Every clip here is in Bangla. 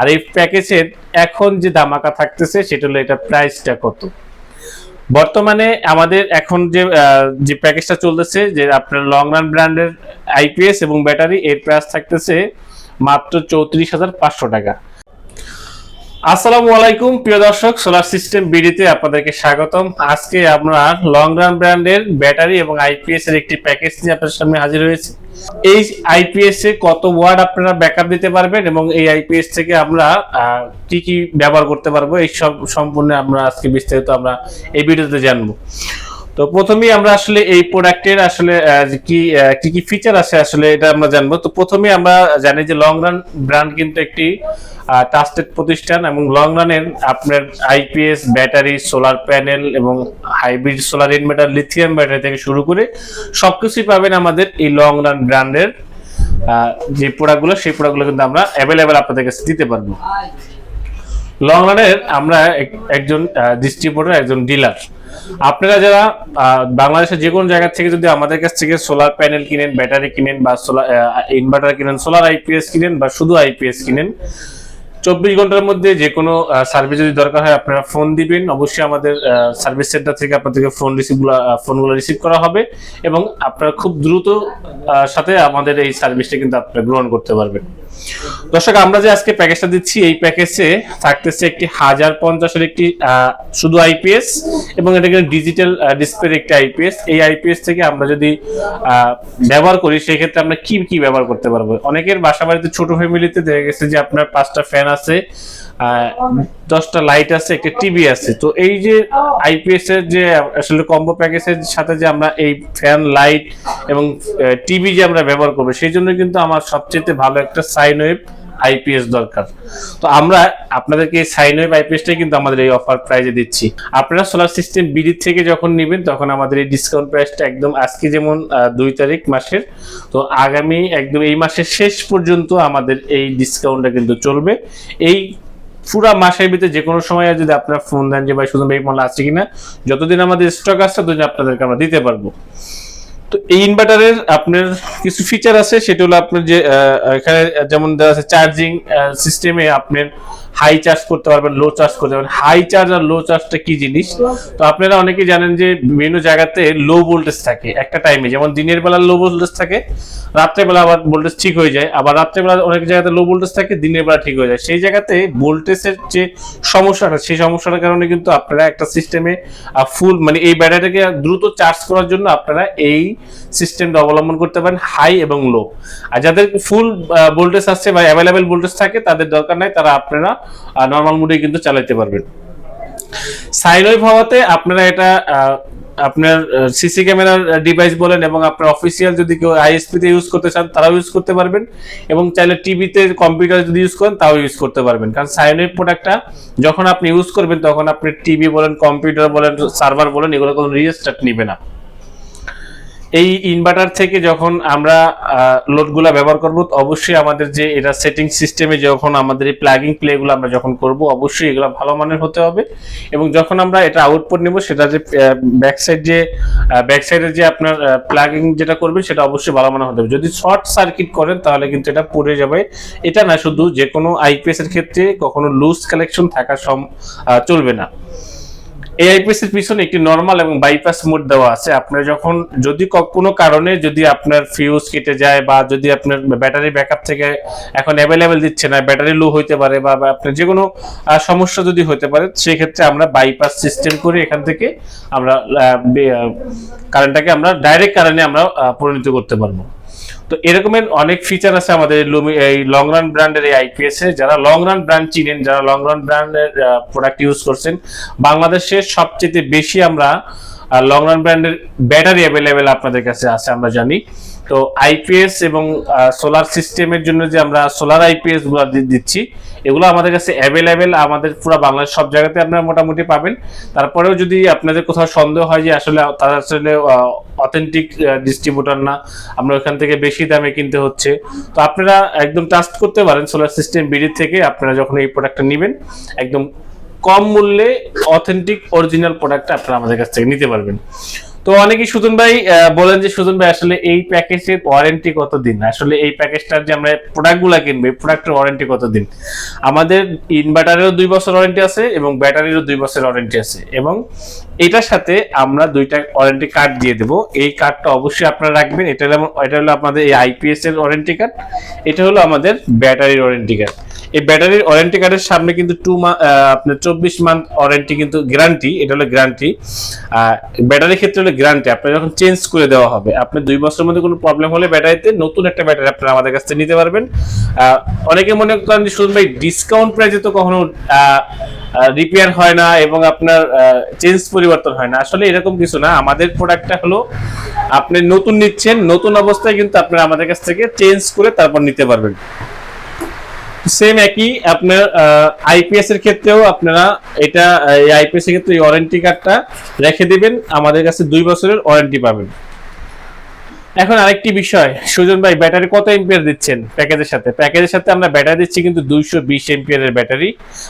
আর এই প্যাকেজের এখন যে দামাকা থাকতেছে, সেটা হলো এটা প্রাইসটা কত? বর্তমানে আমাদের এখন যে যে প্যাকেজটা চলতেছে, যে আপনার লং রান ব্র্যান্ডের আইপিএস এবং ব্যাটারি এর প্রাইস থাকতেছে মাত্র চৌত্রিশ হাজার পাঁচশো টাকা। আসসালামু আলাইকুম, প্রিয় দর্শক সোলার সিস্টেম বিডিতে আপনাদেরকে স্বাগতম। আজকে আমরা লং রান ব্র্যান্ডের ব্যাটারি এবং আইপিএস এর একটি প্যাকেজ নিয়ে আপনাদের সামনে হাজির হয়েছি। এই আইপিএস এ কত ওয়ার্ড আপনারা ব্যাকআপ দিতে পারবেন এবং এই আইপিএস থেকে আমরা কি কি ব্যবহার করতে পারব, এই সব সম্পূর্ণ আমরা আজকে বিস্তারিত আমরা এই ভিডিওতে জানব। তো প্রথমেই আমরা আসলে এই প্রোডাক্টের আসলে কি কি কি ফিচার আছে আসলে এটা আমরা জানব। তো প্রথমে আমরা জানি যে লং রান ব্র্যান্ড কিন্তু একটি ট্রাস্টেড প্রতিষ্ঠান এবং লং রানের আপনার আইপিএস ব্যাটারি সোলার প্যানেল এবং hybrid solar inverter lithium battery থেকে শুরু করে সবকিছুই পাবেন আমাদের এই লং রান ব্র্যান্ডের যে প্রোডাক্টগুলো সেই প্রোডাক্টগুলো কিন্তু আমরা অ্যাভেলেবেল আপনাদের কাছে দিতে পারব। লং রানের আমরা এক- একজন ডিস্ট্রিবিউটর একজন ডিলার আপনারা যারা বাংলাদেশের যে কোনো জায়গা থেকে যদি আমাদের কাছ থেকে সোলার প্যানেল কিনেন ব্যাটারি কিনেন বা সোলার ইনভার্টার কিনেন সোলার আইপিএস কিনেন বা শুধু আইপিএস কিনেন, চব্বিশ ঘণ্টার মধ্যে যে কোনো সার্ভিস যদি দরকার হয়, আপনারা ফোন দিবেন। অবশ্যই আমাদের সার্ভিস সেন্টার থেকে আপনাদেরকে ফোন রিসিভগুলো ফোনগুলো রিসিভ করা হবে এবং আপনারা খুব দ্রুত সাথে আমাদের এই সার্ভিসটা কিন্তু আপনারা গ্রহণ করতে পারবেন। দর্শক, আমরা যে আজকে প্যাকেজটা দিচ্ছি, এই প্যাকেজে থাকতেছে একটি হাজার পঞ্চাশের একটি শুধু আইপিএস এবং এটাকে ডিজিটাল ডিসপ্লের একটি আইপিএস এই আইপিএস থেকে আমরা যদি ব্যবহার করি, সেক্ষেত্রে আমরা কি কি ব্যবহার করতে পারব? অনেকের বাসা বাড়িতে ছোট ফ্যামিলিতে দেখা গেছে যে আপনার পাঁচটা ফ্যান আছে দশটা লাইট আছে, একটা টিভি আছে। তো এই যে আইপিএস এর যে, আসলে কম্বো প্যাকেজের সাথে যে আমরা এই ফ্যান লাইট এবং টিভি যে আমরা ব্যবহার করব, সেই জন্য কিন্তু আমার সবচেয়ে ভালো একটা সাইন ওয়েভ আইপিএস দরকার। তো আমরা আপনাদেরকে এই সাইন ওয়েভ আইপিএসটাই কিন্তু আমাদের এই অফার প্রাইজে দিচ্ছি। আপনারা সোলার সিস্টেম বিডি থেকে যখন নেবেন, তখন আমাদের এই ডিসকাউন্ট প্রাইসটা একদম আজকে যেমন দুই তারিখ মাসের, তো আগামী একদম এই মাসের শেষ পর্যন্ত আমাদের এই ডিসকাউন্টটা কিন্তু চলবে। এই পুরা মাসের ভিতরে যে কোনো সময় যদি আপনার ফোন দেন যে, ভাই শুধু এই মাল আছে কিনা? যতদিন আমাদের স্টক আছে, ততদিন আপনাদেরকে আমরা দিতে পারব। তো এই ইনভার্টারের আপনার কিছু ফিচার আছে, সেটা হলো আপনার যে এখানে যেমন দেওয়া আছে চার্জিং সিস্টেমে আপনার হাই চার্জ করতে পারবেন, লো চার্জ করতে পারবেন। হাই চার্জ আর লো চার্জটা কি জিনিস? তো আপনারা অনেকেই জানেন যে বিভিন্ন জায়গাতে লো ভোল্টেজ থাকে একটা টাইমে যেমন দিনের বেলা লো ভোল্টেজ থাকে রাত্রেবেলা আবার ভোল্টেজ ঠিক হয়ে যায়। আবার রাত্রেবেলা অনেক জায়গাতে লো ভোল্টেজ থাকে, দিনের বেলা ঠিক হয়ে যায়। সেই জায়গাতে ভোল্টেজের যে সমস্যাটা, সেই সমস্যাটার কারণে কিন্তু আপনারা একটা সিস্টেমে ফুল মানে এই ব্যাটারিটাকে দ্রুত চার্জ করার জন্য আপনারা এই সিস্টেমটা অবলম্বন করতে পারেন হাই এবং লো আর যাদের ফুল ভোল্টেজ আসছে বা অ্যাভেলেবেল ভোল্টেজ থাকে, তাদের দরকার নাই। তারা আপনারা নর্মাল মোডে কিন্তু চালাতে পারবেন। সাইন ওয়েভ হওয়াতে আপনারা এটা আপনার সিসি ক্যামেরার ডিভাইস বলেন এবং আপনার অফিসিয়াল যদি কেউ আইএসপি তে ইউজ করতে চান, তারাও ইউজ করতে পারবেন এবং চাইলে টিভিতে কম্পিউটার যদি ইউজ করেন, তাও ইউজ করতে পারবেন। কারণ সাইন ওয়েভ প্রোডাক্টটা যখন আপনি ইউজ করবেন, তখন আপনি টিভি বলেন কম্পিউটার বলেন সার্ভার বলেন, এগুলো কোনো রিস্টার্ট নিবে না। এই ইনভার্টার থেকে যখন আমরা লোডগুলো ব্যবহার করব অবশ্যই আমাদের যে এটা সেটিং সিস্টেমে যখন আমাদের এই প্লাগিং প্লেগুলো আমরা যখন করব, অবশ্যই এগুলো ভালো মানের হতে হবে। এবং যখন আমরা এটা আউটপুট নেব, সেটা যে ব্যাক সাইড যে ব্যাক সাইডে যে আপনার প্লাগিং যেটা করবেন, সেটা অবশ্যই ভালো মানের হতে হবে। যদি শর্ট সার্কিট করেন, তাহলে কিন্তু এটা পড়ে যাবে। এটা না শুধু যে কোনো আইপিএস এর ক্ষেত্রে কখনো লুজ কালেকশন থাকা চলবে না। এই আইপিএস এর পিছনে একটি নরমাল এবং বাইপাস মোড দেওয়া আছে। আপনার যখন যদি কোনো কারণে যদি আপনার ফিউজ কেটে যায় বা যদি আপনার ব্যাটারি ব্যাকআপ থেকে এখন অ্যাভেলেবেল দিচ্ছে না ব্যাটারি লো হইতে পারে বা বা আপনার যে কোনো সমস্যা যদি হতে পারে, সেক্ষেত্রে আমরা বাইপাস সিস্টেম করে এখান থেকে আমরা কারেন্টটাকে আমরা ডাইরেক্ট কারেন্টে আমরা পরিণত করতে পারব। তো এরকমের অনেক ফিচার আছে আমাদের লুমি এই লং রান ব্র্যান্ডের এই আইপিএস এ। যারা লং রান ব্র্যান্ড চিনেন, যারা লং রান ব্র্যান্ডের প্রোডাক্ট ইউজ করছেন বাংলাদেশে সবচেয়ে বেশি আমরা লং রান ব্র্যান্ডের ব্যাটারি অ্যাভেলেবেল আপনাদের কাছে আছে, আমরা জানি। তো আইপিএস এবং সোলার সিস্টেমের জন্য যে আমরা সোলার আইপিএসগুলো দিচ্ছি, এগুলো আমাদের কাছে অ্যাভেলেবেল আমাদের পুরো বাংলাদেশ, সব জায়গাতে আপনারা মোটামুটি পাবেন। তারপরেও যদি আপনাদের কোথাও সন্দেহ হয় যে আসলে তারা আসলে অথেন্টিক ডিস্ট্রিবিউটর না, আমরা ওখান থেকে বেশি দামে কিনতে হচ্ছে। তো আপনারা একদম ট্রাস্ট করতে পারেন সোলার সিস্টেম বিডি থেকে, আপনারা যখন এই প্রোডাক্টটা নেবেন, একদম কম মূল্যে অথেন্টিক অরিজিনাল প্রোডাক্টটা আপনারা আমাদের কাছ থেকে নিতে পারবেন। তো অনেকেই সুজন ভাই বলেন যে সুজন ভাই, আসলে এই প্যাকেজের ওয়ারেন্টি কতদিন? আসলে এই প্যাকেজটার যে আমরা প্রোডাক্টগুলো কিনবো প্রোডাক্টের ওয়ারেন্টি কতদিন? আমাদের ইনভার্টারেরও দুই বছর ওয়ারেন্টি আছে এবং ব্যাটারিরও দুই বছর ওয়ারেন্টি আছে এবং এটার সাথে আমরা দুইটা ওয়ারেন্টি কার্ড দিয়ে দেবো। এই কার্ডটা অবশ্যই আপনারা রাখবেন। এটা হলো এটা হলো আমাদের এই আইপিএস এর ওয়ারেন্টি কার্ড এটা হলো আমাদের ব্যাটারির ওয়ারেন্টি কার্ড এই ব্যাটারির ওয়ারেন্টি কার্ডের সামনে কিন্তু টু মান্থ আপনার চব্বিশ মান্থ ওয়ারেন্টি কিন্তু গ্যারান্টি এটা হলো গ্যারান্টি ব্যাটারির ক্ষেত্রে হলো গ্যারান্টি আপনার যখন চেঞ্জ করে দেওয়া হবে আপনি দুই বছরের মধ্যে কোনো প্রবলেম হলে ব্যাটারিতে নতুন একটা ব্যাটারি আপনারা আমাদের কাছ থেকে নিতে পারবেন। অনেকে মনে করেন যে শুধু ভাই ডিসকাউন্ট প্রাইসে তো কখনো রিপেয়ার হয় না এবং আপনার চেঞ্জ পরিবর্তন হয় না। আসলে এরকম কিছু না, আমাদের প্রোডাক্টটা হলো, আপনি নতুন নিচ্ছেন, নতুন অবস্থায় কিন্তু আপনারা আমাদের কাছ থেকে চেঞ্জ করে তারপর নিতে পারবেন। সেম একই, আপনার আইপিএস এর ক্ষেত্রেও আপনারা এটা, এই আইপিএস এর ক্ষেত্রে ওয়ারেন্টি কার্ডটা রেখে দিবেন। আমাদের কাছে দুই বছরের ওয়ারেন্টি পাবেন। এখন আরেকটি বিষয়, সুজন ভাই, ব্যাটারি কত এম্পিয়ার দিচ্ছেন প্যাকেজের সাথে? প্যাকেজের সাথে আমরা ব্যাটারি দিচ্ছি কিন্তু দুইশো বিশ এম্পিয়ারের ব্যাটারি।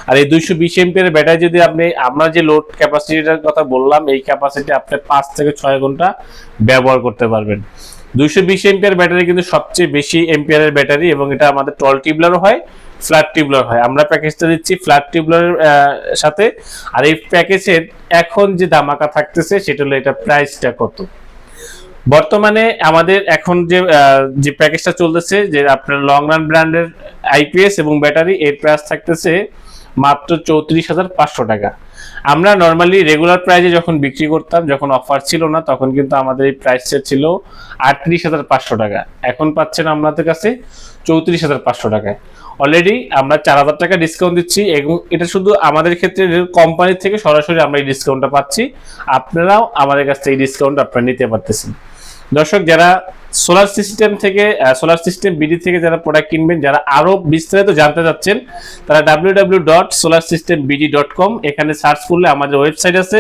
আর এই দুইশো বিশ এম্পিয়ারের ব্যাটারি যদি আপনি, আমরা যে লোড ক্যাপাসিটিটার কথা বললাম, এই ক্যাপাসিটি আপনি পাঁচ থেকে ছয় ঘণ্টা ব্যবহার করতে পারবেন। দুইশো বিশ এম্পিয়ার ব্যাটারি কিন্তু সবচেয়ে বেশি এম্পিয়ারের ব্যাটারি এবং এটা আমাদের টল টিউবলারও হয়। ফ্ল্যাট টিউবলার হয়। আমরা প্যাকেজটা দিচ্ছি ফ্ল্যাট টিউবলারের সাথে। আর এই প্যাকেজের এখন যে দামাকা থাকতেছে, সেটা হলো এটা প্রাইসটা কত? বর্তমানে আমাদের এখন যে যে প্যাকেজটা চলতেছে, যে আপনার লং রান ব্র্যান্ডের আইপিএস এবং ব্যাটারি এর প্রাইস থাকতেছে মাত্র চৌত্রিশ হাজার পাঁচশো টাকা। আমরা নর্মালি রেগুলার প্রাইসে যখন বিক্রি করতাম, যখন অফার ছিল না, তখন কিন্তু আমাদের এই প্রাইসটা ছিল আটত্রিশ হাজার পাঁচশো টাকা। এখন পাচ্ছেন আমাদের কাছে চৌত্রিশ হাজার পাঁচশো টাকায়। অলরেডি আমরা চার হাজার টাকা ডিসকাউন্ট দিচ্ছি এবং এটা শুধু আমাদের ক্ষেত্রে কোম্পানি থেকে সরাসরি আমরা এই ডিসকাউন্টটা পাচ্ছি। আপনারাও আমাদের কাছ থেকে এই ডিসকাউন্ট আপনারা নিতে পারতেছেন। দর্শক, যারা সোলার সিস্টেম থেকে সোলার সিস্টেম বিডি থেকে যারা প্রোডাক্ট কিনবেন, যারা আরও বিস্তারিত জানতে চাচ্ছেন, তারা W W dot solar system dot com এখানে সার্চ করলে আমাদের ওয়েবসাইট আছে।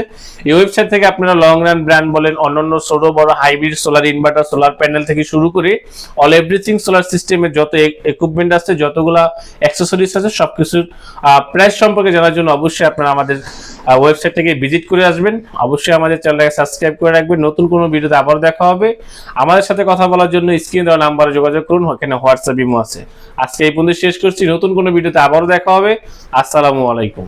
এই ওয়েবসাইট থেকে আপনারা লং রান ব্র্যান্ড বলেন, অন্যান্য ছোট, বড় hybrid solar inverter solar panel থেকে শুরু করে অল এভরিথিং সোলার সিস্টেমের যত ইকুইপমেন্ট আছে, যতগুলা অ্যাক্সেসরিজ আছে, সবকিছুর প্রাইস সম্পর্কে জানার জন্য অবশ্যই আপনারা আমাদের ওয়েবসাইট থেকে ভিজিট করে আসবেন। অবশ্যই আমাদের চ্যানেলটাকে সাবস্ক্রাইব করে রাখবেন। নতুন কোনো ভিডিওতে আবার দেখা হবে। আমাদের সাথে কথা বলার জন্য স্ক্রিন দেওয়া নাম্বারে যোগাযোগ করুন, ওখানে হোয়াটসঅ্যাপ ইমো আছে। আজকে এই পর্যন্ত শেষ করছি, নতুন কোনো ভিডিওতে আবারও দেখা হবে। আসসালামু আলাইকুম।